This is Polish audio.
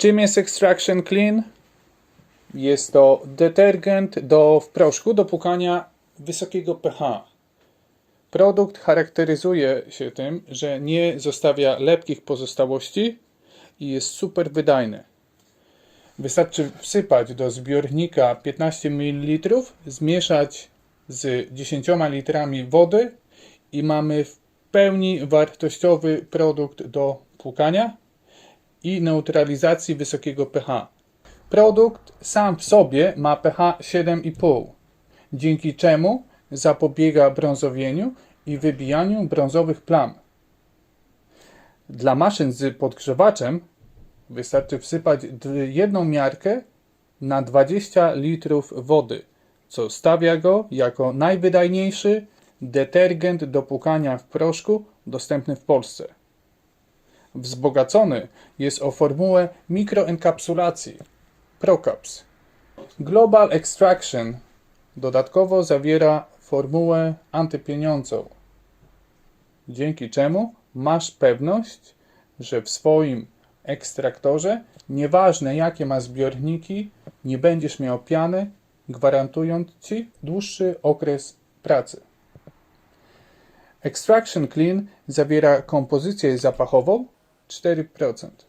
Czym jest Extraction Clean? Jest to detergent do w proszku do płukania wysokiego pH. Produkt charakteryzuje się tym, że nie zostawia lepkich pozostałości i jest super wydajny. Wystarczy wsypać do zbiornika 15 ml, zmieszać z 10 litrami wody i mamy w pełni wartościowy produkt do płukania i neutralizacji wysokiego pH. Produkt sam w sobie ma pH 7,5, dzięki czemu zapobiega brązowieniu i wybijaniu brązowych plam. Dla maszyn z podgrzewaczem wystarczy wsypać jedną miarkę na 20 litrów wody, co stawia go jako najwydajniejszy detergent do płukania w proszku dostępny w Polsce. Wzbogacony jest o formułę mikroenkapsulacji ProCaps. Global Extraction dodatkowo zawiera formułę antypieniądzą, dzięki czemu masz pewność, że w swoim ekstraktorze, nieważne jakie ma zbiorniki, nie będziesz miał piany, gwarantując Ci dłuższy okres pracy. Extraction Clean zawiera kompozycję zapachową 4%.